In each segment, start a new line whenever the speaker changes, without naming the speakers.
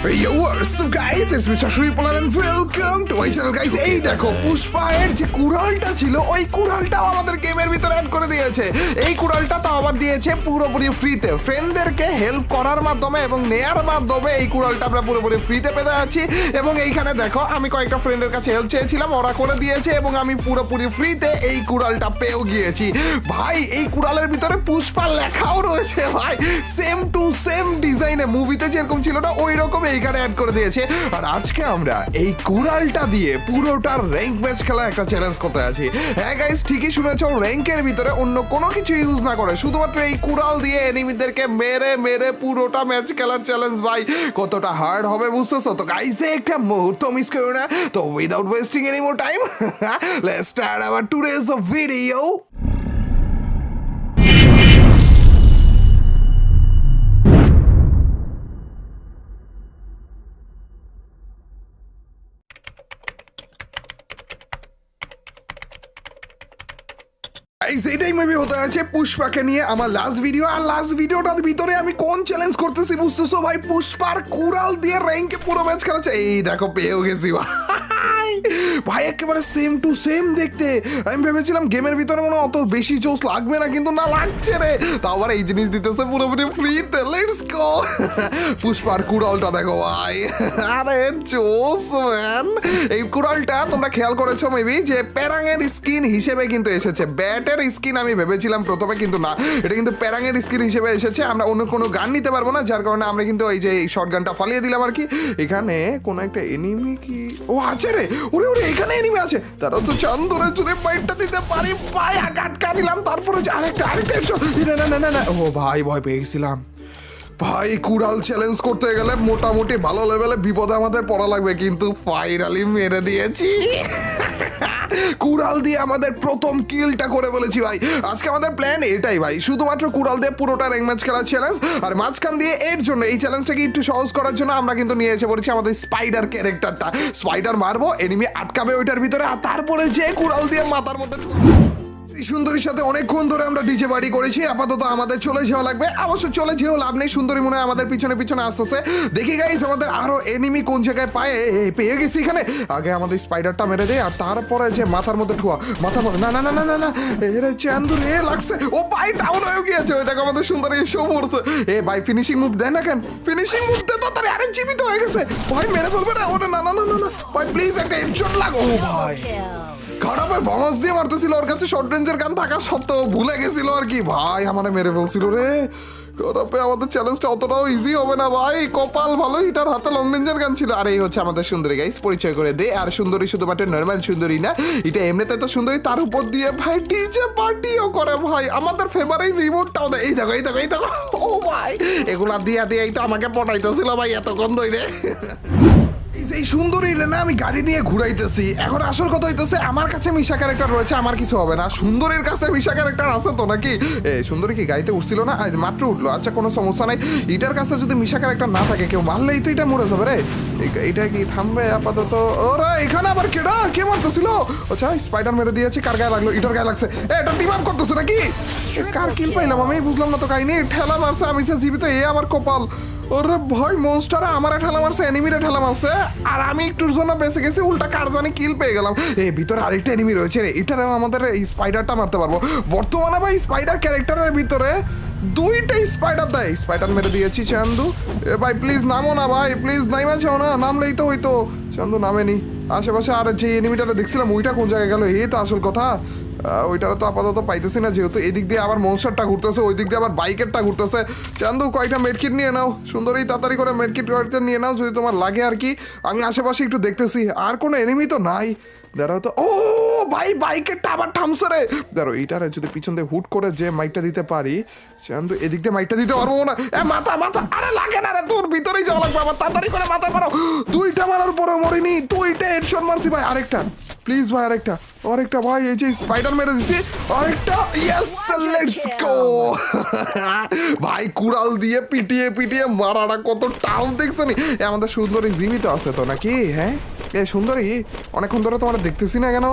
Yo, what's up guys? It's Mr. Shripal and welcome to my channel guys. এই দেখো পুষ্পা এর যে কুড়ালটা ছিল ওই কুড়ালটাও আমাদের গেমের ভিতরে অ্যাড করে দিয়েছে এই কুড়ালটা তো আবার দিয়েছে পুরোপুরি ফ্রিতে ফ্রেন্ডদেরকে হেল্প করার মাধ্যমে এবং নেয়ার মাধ্যমে এই কুড়ালটা আমরা পুরোপুরি ফ্রিতে পেতে যাচ্ছি এবং এইখানে দেখো আমি কয়েকটা ফ্রেন্ডের কাছে হেল্প চেয়েছিলাম ওরা করে দিয়েছে এবং আমি পুরোপুরি ফ্রিতে এই কুড়ালটা পেয়েও গিয়েছি ভাই এই কুড়ালের ভিতরে পুষ্পা লেখাও রয়েছে ভাই সেম টু সেম ডিজাইনে মুভিতে যেরকম ছিল না ওই রকম এইখানে অ্যাড করে দিয়েছে। আর আজকে আমরা এই কুড়ালটা দিয়ে পুরোটা র্যাঙ্ক ম্যাচ খেলা একটা চ্যালেঞ্জ করতে আছি হ্যাঁ গাইস ঠিকই শুনেছো র্যাঙ্কের ভিতরে অন্য কোনো কিছু ইউজ না করে। শুধুমাত্র এই কুড়াল দিয়ে এনিমিদেরকে মেরে মেরে পুরোটা ম্যাচ খেলার চ্যালেঞ্জ ভাই। কতটা হার্ড হবে বুঝতেছো? তো গাইস একটা মুহূর্ত মিস করো না। তো without wasting any more time let's start our today's video guys এটাই মেবি হতে আছে পুষ্পাকে নিয়ে আমার লাস্ট ভিডিও আর লাস্ট ভিডিওটার ভিতরে আমি কোন চ্যালেঞ্জ করতেছি বুঝতেছো ভাই? পুষ্পার কুড়াল দিয়ে র্যাঙ্কে পুরো ম্যাচ খেলাচ্ছে। এই দেখো, পেয়েও গেছি, ভাই। ভাই, একেবারে সেম টু সেম দেখতে। আমি ভেবেছিলাম গেমের ভিতরে মনে অত বেশি জোস লাগবে না, কিন্তু না, লাগছে রে। তাও আবার এই জিনিস দিতেছে পুরোপুরি ফ্রিতে লেটস গো পুষ্পার কুড়ালটা দেখো ভাই। আরে জোস ম্যান এই কুড়ালটা তোমরা খেয়াল করেছ মেবি যে প্যারাঙের স্কিন হিসেবে কিন্তু এসেছে। ব্যাটের স্কিন আমি ভেবেছিলাম প্রথমে, কিন্তু না। এটা কিন্তু প্যারাঙের স্কিন হিসেবে এসেছে। আমরা অন্য কোনো গান নিতে পারব না, যার কারণে আমরা কিন্তু এই যে শর্ট গানটা ফালিয়ে দিলাম আর কি। এখানে কোনো একটা এনিমি কি? ও আছে রে। ওরে ওরে, এখানে এনিমি আছে। তারা তো চান্দরে যদি বাইটটা দিতে পারি, পায়ে আটকা নিলাম তারপরে আরেকটা আরেকটা। না না না না না। ও ভাই, ভয় পেয়ে গেছিলাম। ভাই, কুড়াল চ্যালেঞ্জ করতে গেলে মোটামুটি ভালো লেভেলে বিপদে আমাদের পড়া লাগবে, কিন্তু ফাইনালি মেরে দিয়েছি। কুড়াল দিয়ে আমাদের প্রথম কিলটা করে বলেছি ভাই। আজকে আমাদের প্ল্যান এটাই ভাই। শুধুমাত্র কুড়াল দিয়ে পুরোটা র্যাঙ্ক ম্যাচ খেলার চ্যালেঞ্জ আর মাঝখান দিয়ে এর জন্য এই চ্যালেঞ্জটাকে একটু সহজ করার জন্য আমরা কিন্তু নিয়ে এসে পড়েছি আমাদের স্পাইডার ক্যারেক্টারটা স্পাইডার মারবো এনিমি আটকাবে ওইটার ভিতরে, আর তারপরে যে কুড়াল দিয়ে মাথার মধ্যে এই সুন্দরীর সাথে অনেকক্ষণ ধরে আমরা ডিজে বাড়ি করেছি। আপাতত আমাদের চলে যাওয়া লাগবে। অবশ্য চলে যেও লাভ নেই। সুন্দরী মনে হয় আমাদের পিছনে পিছনে আসতেছে। দেখি গাইস আমাদের আরও এনিমি কোন জায়গায় পায়? পেয়ে গেছি এখানে। আগে আমাদের স্পাইডারটা মেরে দেয় আর তারপরে যে মাথার মধ্যে ঠুয়া, মাথার মধ্যে না না না না না না। এরে চান্দুর এ লাগছে। ও ভাই ডাউন হয়ে গিয়েছে। ওই দেখো আমাদের সুন্দরী এসেও পড়ছে এ ভাই ফিনিশিং মুভ দেয় না কেন? ফিনিশিং মুভ দে তো তার আরে জীবিত হয়ে গেছে। ভাই, মেরে ফেলবে না? ওরে, না না না না না। ভাই প্লিজ একটা হেডশট লাগো। ভাই খারাপ ভমাস দিয়ে মারতেছিল। ওর কাছে শর্ট রেঞ্জের গান থাকা সত্ত্বেও ভুলে গেছিল আর কি। ভাই, আমার মেরে ফেলছিল রে। খারাপে আমাদের চ্যালেঞ্জটা অতটাও ইজি হবে না ভাই। কপাল ভালো, এটার হাতে লং রেঞ্জের গান ছিল। আর এই হচ্ছে আমাদের সুন্দরী গাইস পরিচয় করে দে। আর সুন্দরী শুধুমাত্র নর্মাল সুন্দরী না, এটা এমনিতে তো সুন্দরী। তার উপর দিয়ে ভাই ডিজে পার্টিও করে ভাই। আমাদের ফেভারিট রিমোটটাও দেয়। এই দেখো এই দেখো এই দেখো। ও ভাই এগুলা দিয়া দিয়েই তো আমাকে পটাইতেছিল ভাই এতক্ষণ ধরে এই সুন্দরী না আমি গাড়ি নিয়ে ঘুরাইতেছি। এখন আসল কথা হইতেছে, আমার কাছে মিশা ক্যারেক্টার রয়েছে, আমার কিছু হবে না। কাছে মিশা ক্যারেক্টার আছে তো নাকি? সুন্দরী কি গাড়িতে উঠছিল না? মাত্র উঠল আচ্ছা কোনো সমস্যা নাই। এটার কাছে যদি মিশা ক্যারেক্টার না থাকে, কেউ মারলেই তো এটা মরে যাবে রে। এইটা কি থামবে আপাতত? এখানে আবার কেডা কে মারতেছিল? আচ্ছা স্পাইডার মেরে দিয়েছি, কার গায়ে লাগল? এটার গায়ে লাগছে। এটা আপ করতেছে নাকি? কার কিল পাইলাম আমি? বুঝলাম না তো কাহিনী। ঠেলা মারছে, আমি সে জীবিত, এ আমার কপাল। ওরে ভয় মনস্টার আমার ঠেলা মারছে এনিমিরে ঠেলা মারছে। আর আমি একটুর জন্য বেঁচে গেছি, উল্টা কার জানি কিল পেয়ে গেলাম। এই ভিতরে আরেকটা এনিমি রয়েছে রে এটারেও আমাদের স্পাইডারটা মারতে পারব। বর্তমানে ভাই স্পাইডার ক্যারেক্টারের ভিতরে দুইটাই স্পাইডার দেয়। স্পাইডার মেরে দিয়েছি চান্দু। এ ভাই প্লিজ নামো না ভাই প্লিজ নাইমা চাও না, নামলেই তো হইতো। চান্দু নামেনি। আশেপাশে আর যে এনিমিটারে দেখছিলাম, ওইটা কোন জায়গায় গেল? এই তো আসল কথা। ওইটারে তো আপাতত পাইতেছি না, যেহেতু এদিক দিয়ে আবার মনস্টারটা ঘুরতেছে ওই দিক দিয়ে আবার বাইকেরটা ঘুরতেছে। চান্দু কয়েকটা মেডকিট নিয়ে নাও? সুন্দরই তাড়াতাড়ি করে মেডকিট কয়েকটা নিয়ে নাও, যদি তোমার লাগে আর কি। আমি আশেপাশে একটু দেখতেছি। আর কোনো এনিমি তো নাই। দাঁড়াও তো ও! ভাই বাইকেরটা আবার থামছে রে। দাঁড়ো এইটারে যদি পিছন দিয়ে হুট করে যে মাইকটা দিতে পারি চান্দু এদিক দিয়ে মাইকটা দিতে পারব না। এ মাথা মাথা আরে লাগে না রে তোর ভিতরেই যাওয়া লাগবে আমার তাড়াতাড়ি করে মাথা মারো। দুইটা মারার পরে মরিনি দুইটা হেডশট মারছি ভাই আরেকটা। প্লিজ ভাই আরেকটা আরেকটা ভাই এই যে স্পাইডার মেরে দিছি আরেকটা। ইয়েস লেটস গো ভাই কুড়াল দিয়ে পিটিয়ে পিটিয়ে মারাটা কত টাফ দেখছনি এ, আমাদের সুন্দরী জীবিত আছে তো নাকি? হ্যাঁ? এ সুন্দরী অনেকক্ষণ ধরে তোমার দেখতেছি না কেন?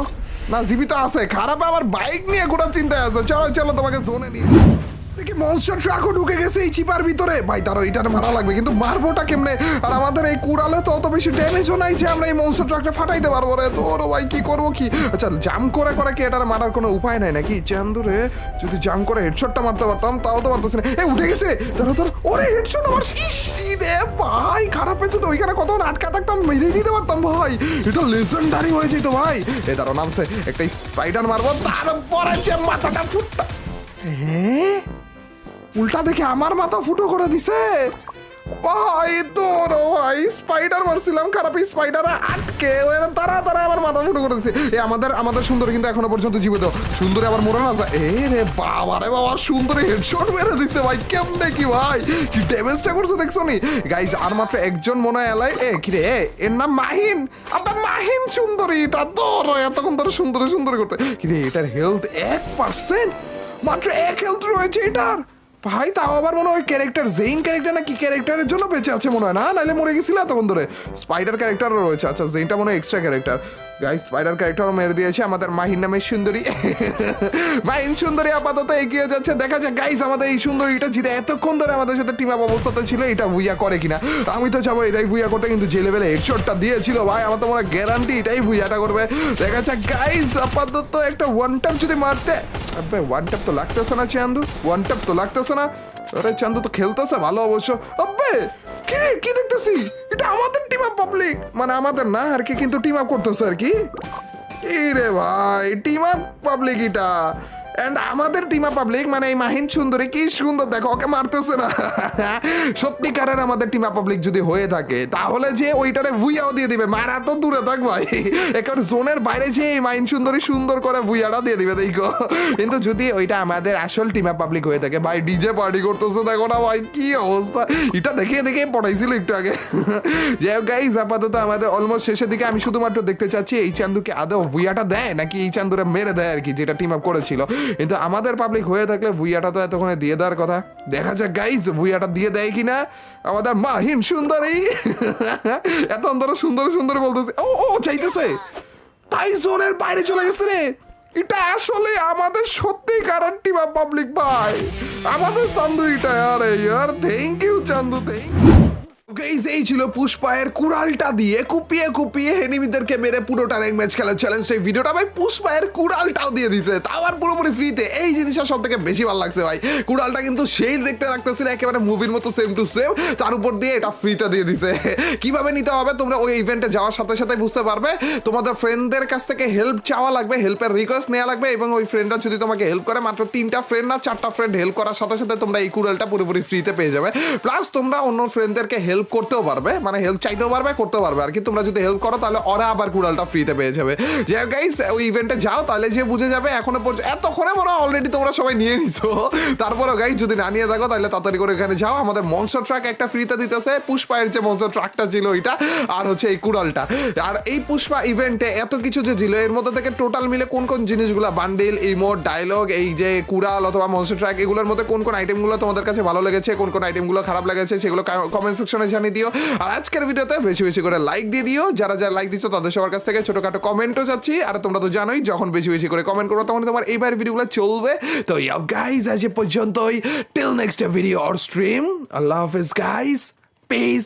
না, জীবিত আছে। খারাপ আবার বাইক নিয়ে গোটা চিন্তায় আছে। চলো চলো, তোমাকে জোনে নিয়ে দেখি মনস্টার ট্রাকও ঢুকে গেছে এই চিপার ভিতরে। ভাই, তারও এটার মারা লাগবে, কিন্তু মারবোটা কেমনে? আর আমাদের এই কুড়ালে তো অত বেশি ড্যামেজও নাই যে আমরা এই মনস্টার ট্রাকটা ফাটাইতে পারব রে। তোর ভাই, কি করব কি? আচ্ছা জাম করে করে কি এটার মারার কোনো উপায় নাই নাকি? চান্দুরে যদি জাম করে হেডশটটা মারতে পারতাম, তাও তো পারতেছি না। এ, উঠে গেছে! ধরো ধর ওরে হেডশট আমার রে, ভাই, খারাপ হয়েছে তো। ওইখানে কত আটকা থাকতাম মেরে দিতে পারতাম, ভাই। এটা লেজেন্ডারি হয়েছে তো ভাই। এ দাঁড়ো নামছে। একটা স্পাইডার মারবো, তারপরে যে মাথাটা ফুটটা হ্যাঁ? উল্টা দেখে আমার মাথা ফুটো করে দিছে। ভাই তোর ভাই স্পাইডার মারছিলাম, খারাপ স্পাইডার আটকে। তারা তারা আমার মাথা ফুটো করেছে এ, আমাদের আমাদের সুন্দর কিন্তু এখনও পর্যন্ত জীবিত। সুন্দরী আবার মরে না যায়। এ রে বাবা রে বাবা সুন্দরী হেডশট মেরে দিছে ভাই, কেমনে কি ভাই? কি ড্যামেজটা করছে দেখছ নি? গাইজ আর মাত্র একজন মনে হয় এলাই। এ, কি রে এর নাম মাহিন। আবার মাহিন সুন্দরী এটা তোর এতক্ষণ ধরে সুন্দরী সুন্দরী করতে। কি রে, এটার হেলথ এক পার্সেন্ট মাত্র এক হেলথ রয়েছে এটার। ভাই, তাও আবার মনে হয় ক্যারেক্টার জেইন ক্যারেক্টার না কি ক্যারেক্টারের জন্য বেঁচে আছে মনে হয়। না নাহলে মরে গেছিল এতক্ষণ ধরে। স্পাইডার ক্যারেক্টারও রয়েছে। আচ্ছা জেইনটা মনে হয় এক্সট্রা ক্যারেক্টার গাই স্পাইডার ক্যারেক্টারও মেরে দিয়েছে আমাদের মাহিন নামের সুন্দরী। মাহিন সুন্দরী আপাতত এগিয়ে যাচ্ছে। দেখা যাক গাইস আমাদের এই সুন্দরীটা জিতে এতক্ষণ ধরে আমাদের সাথে টিম আপ অবস্থাতে ছিল, এটা ভুইয়া করে কিনা। আমি তো যাব এটাই ভুইয়া করতে, কিন্তু যে লেভেলে হেডশটটা দিয়েছিল, ভাই, আমার তো মনে হয় গ্যারান্টি এটাই ভুইয়াটা করবে। দেখা যাক গাইস আপাতত একটা ওয়ান ট্যাপ যদি মারতে ওয়ান ট্যাপ তো লাগতেছে না চান্দু ওয়ান ট্যাপ তো লাগতেছে না? আরে চান্দু তো খেলতেছে, ভালো অবশ্য। আব্বে, কি কি দেখতেছি? এটা আমাদের টিম আপ পাবলিক মানে আমাদের না, আর কি, কিন্তু টিম আপ করতেছে আর কি। এই রে ভাই টিম আপ পাবলিক এটা। আমাদের টিমা পাবলিক মানে এই মাহিন সুন্দরী, কি সুন্দর, দেখো, ওকে মারতেছে না। সত্যিকারের আমাদের টিমা পাবলিক যদি হয়ে থাকে, তাহলে যে ওইটারে ভুইয়াও দিয়ে দিবে। মারা তো দূরে থাক ভাই। একেবারে জোনের বাইরে যে এই মাহিন সুন্দরী সুন্দর করে ভুইয়াটা দিয়ে দিবে, দেখো। কিন্তু যদি ওইটা আমাদের আসল টিমা পাবলিক হয়ে থাকে, ভাই ডিজে পার্টি করতেছে, দেখো না ভাই, কি অবস্থা। এটা দেখে দেখে পড়াইছিল একটু আগে। যাই হোক গাইজ আপাতত আমাদের অলমোস্ট শেষের দিকে আমি শুধুমাত্র দেখতে চাচ্ছি, এই চান্দুকে আদৌ ভুইয়াটা দেয় নাকি এই চান্দুরে মেরে দেয় আর কি, যেটা টিম আপ করেছিল। কিন্তু আমাদের পাবলিক হয়ে থাকলে ভুইয়াটা তো এতক্ষণে দিয়ে দেওয়ার কথা। দেখা যাক গাইজ ভুইয়াটা দিয়ে দেয় কিনা? আমাদের মাহিন সুন্দরী। এত অন্তর সুন্দর সুন্দর বলতেছে। ও ও, চাইতেছে। তাই জোনের বাইরে চলে গেছে রে। এটা আসলে আমাদের সত্যিকারের বা পাবলিক ভাই। আমাদের চান্দু, এটা আরে, ইয়ার থ্যাংক ইউ চান্দু থ্যাংক এই ছিল পুষ্পায়ের কুড়ালটা দিয়ে কুপিয়ে কুপিয়ে এনিমিদেরকে মেরে ম্যাচ খেলার চ্যালেঞ্জ সেই ভিডিওটা ভাই পুষ্পায়ের কুড়ালটাও দিয়ে দিছে। তাও আর পুরোপুরি ফ্রিতে এই জিনিসটা সব থেকে বেশি ভালো লাগছে ভাই। কুড়ালটা কিন্তু সেই দেখতে লাগতেছিল, একেবারে মুভির মতো সেম টু সেম তার উপর দিয়ে এটা ফ্রিতে দিয়ে দিছে। কীভাবে নিতে হবে তোমরা ওই ইভেন্টে যাওয়ার সাথে সাথে বুঝতে পারবে। তোমাদের ফ্রেন্ডদের কাছ থেকে হেল্প চাওয়া লাগবে হেল্পের রিকোয়েস্ট নেওয়া লাগবে এবং ওই ফ্রেন্ডরা যদি তোমাকে হেল্প করে, মাত্র তিনটা ফ্রেন্ড না, চারটা ফ্রেন্ড হেল্প করার সাথে সাথে তোমরা এই কুড়ালটা পুরোপুরি ফ্রিতে পেয়ে যাবে। প্লাস তোমরা অন্য ফ্রেন্ডদেরকে হেল্প করতেও পারবে মানে হেল্প চাইতেও পারবে, করতেও পারবে। আর কি তোমরা যদি হেল্প করো, তাহলে ওরা আবার কুড়ালটা ফ্রিতে পেয়ে যাবে। যে গাইস ওই ইভেন্টে যাও, তাহলে যে বুঝে যাবে এখনও পর্যন্ত, এতক্ষণে মনে অলরেডি তোমরা সবাই নিয়ে নিছো। তারপরও গাইস যদি না নিয়ে থাকো, তাহলে তাড়াতাড়ি করে এখানে যাও। আমাদের মনস্টার ট্রাক একটা ফ্রিতে দিতেছে, পুষ্পায়ের যে মনস্টার ট্রাকটা ছিল ওইটা, আর হচ্ছে এই কুড়ালটা। আর এই পুষ্পা ইভেন্টে এত কিছু যে ছিল, এর মধ্যে থেকে টোটাল মিলে কোন কোন জিনিসগুলো বান্ডিল ইমোট ডায়লগ এই যে কুড়াল অথবা মনস্টার ট্রাক এগুলোর মধ্যে কোন কোন আইটেমগুলো তোমাদের কাছে ভালো লেগেছে, কোন কোন আইটেমগুলো খারাপ লেগেছে, সেগুলো কমেন্ট সেকশনে জানিয়ে দিও। আর আজকের ভিডিওতে বেশি বেশি করে লাইক দিয়ে দিও। যারা যারা লাইক দিচ্ছ, তাদের সবার কাছ থেকে ছোটোখাটো কমেন্টও চাচ্ছি। আর তোমরা তো জানোই, যখন বেশি বেশি করে কমেন্ট করো তখন তোমার এইবার ভিডিওগুলো চলবে। তো ইয়াও গাইজ আজ পর্যন্তই। Till next video or stream আল্লাহ হাফেজ গাইজ পিস